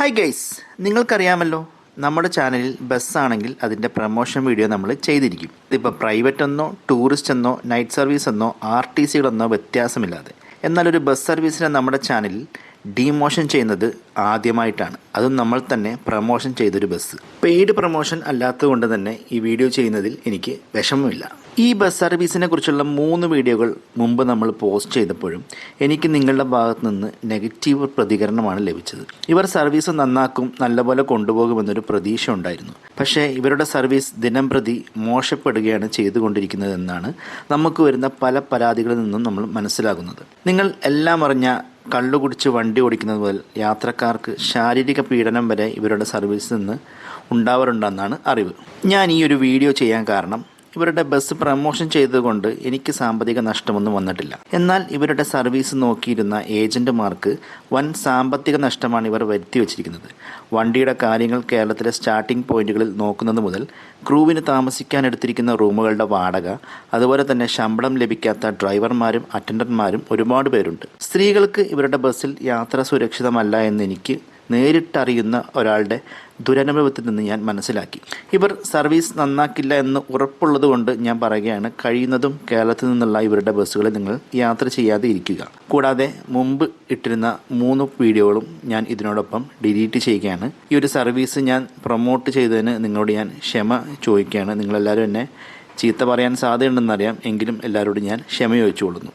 Hi guys നിങ്ങൾക്കറിയാമല്ലോ നമ്മുടെ ചാനലിൽ ബസ്സാണെങ്കിൽ അതിന്റെ പ്രൊമോഷൻ വീഡിയോ നമ്മൾ ചെയ്തിരിക്കും. ഇതിപ്പോൾ പ്രൈവറ്റ് എന്നോ ടൂറിസ്റ്റ് എന്നോ നൈറ്റ് സർവീസ് എന്നോ ആർ ടി സികളെന്നോ വ്യത്യാസമില്ലാതെ. എന്നാൽ ഒരു ബസ് സർവീസിനെ നമ്മുടെ ചാനലിൽ ഡീമോഷൻ ചെയ്യുന്നത് ആദ്യമായിട്ടാണ്. അതും നമ്മൾ തന്നെ പ്രമോഷൻ ചെയ്തൊരു ബസ് പെയ്ഡ് പ്രൊമോഷൻ അല്ലാത്തതുകൊണ്ട് തന്നെ ഈ വീഡിയോ ചെയ്യുന്നതിൽ എനിക്ക് വിഷമമില്ല. ഈ ബസ് സർവീസിനെ കുറിച്ചുള്ള മൂന്ന് വീഡിയോകൾ മുമ്പ് നമ്മൾ പോസ്റ്റ് ചെയ്തപ്പോഴും എനിക്ക് നിങ്ങളുടെ ഭാഗത്ത് നിന്ന് നെഗറ്റീവ് പ്രതികരണമാണ് ലഭിച്ചത്. ഇവർ സർവീസ് നന്നാക്കും നല്ലപോലെ കൊണ്ടുപോകുമെന്നൊരു പ്രതീക്ഷ ഉണ്ടായിരുന്നു. പക്ഷേ ഇവരുടെ സർവീസ് ദിനം പ്രതി മോശപ്പെടുകയാണ് ചെയ്തുകൊണ്ടിരിക്കുന്നതെന്നാണ് നമുക്ക് വരുന്ന പല പരാതികളിൽ നിന്നും നമ്മൾ മനസ്സിലാകുന്നത്. നിങ്ങൾ എല്ലാം അറിഞ്ഞ കള്ളു കുടിച്ച് വണ്ടി ഓടിക്കുന്നത് മുതൽ യാത്രക്കാർക്ക് ശാരീരിക പീഡനം വരെ ഇവരുടെ സർവീസിൽ നിന്ന് ഉണ്ടാവാറുണ്ടെന്നാണ് അറിവ്. ഞാൻ ഈ ഒരു വീഡിയോ ചെയ്യാൻ കാരണം ഇവരുടെ ബസ് പ്രമോഷൻ ചെയ്തതുകൊണ്ട് എനിക്ക് സാമ്പത്തിക നഷ്ടമൊന്നും വന്നിട്ടില്ല. എന്നാൽ ഇവരുടെ സർവീസ് നോക്കിയിരുന്ന ഏജന്റുമാർക്ക് വൻ സാമ്പത്തിക നഷ്ടമാണ് ഇവർ വരുത്തി വച്ചിരിക്കുന്നത്. വണ്ടിയുടെ കാര്യങ്ങൾ കേരളത്തിലെ സ്റ്റാർട്ടിംഗ് പോയിന്റുകളിൽ നോക്കുന്നത് മുതൽ ക്രൂവിന് താമസിക്കാൻ എടുത്തിരിക്കുന്ന റൂമുകളുടെ വാടക അതുപോലെ തന്നെ ശമ്പളം ലഭിക്കാത്ത ഡ്രൈവർമാരും അറ്റൻഡർമാരും ഒരുപാട് പേരുണ്ട്. സ്ത്രീകൾക്ക് ഇവരുടെ ബസ്സിൽ യാത്ര സുരക്ഷിതമല്ല എന്ന് എനിക്ക് നേരിട്ടറിയുന്ന ഒരാളുടെ ദുരനുഭവത്തിൽ നിന്ന് ഞാൻ മനസ്സിലാക്കി. ഇവർ സർവീസ് നന്നാക്കില്ല എന്ന് ഉറപ്പുള്ളത് കൊണ്ട് ഞാൻ പറയുകയാണ് കഴിയുന്നതും കേരളത്തിൽ നിന്നുള്ള ഇവരുടെ ബസ്സുകളിൽ നിങ്ങൾ യാത്ര ചെയ്യാതെ ഇരിക്കുക. കൂടാതെ മുമ്പ് ഇട്ടിരുന്ന മൂന്ന് വീഡിയോകളും ഞാൻ ഇതിനോടൊപ്പം ഡിലീറ്റ് ചെയ്യുകയാണ്. ഈ ഒരു സർവീസ് ഞാൻ പ്രൊമോട്ട് ചെയ്തതിന് നിങ്ങളോട് ഞാൻ ക്ഷമ ചോദിക്കുകയാണ്. നിങ്ങളെല്ലാവരും എന്നെ ചീത്ത പറയാൻ സാധ്യതയുണ്ടെന്നറിയാം എങ്കിലും എല്ലാവരോടും ഞാൻ ക്ഷമ ചോദിച്ചു കൊള്ളുന്നു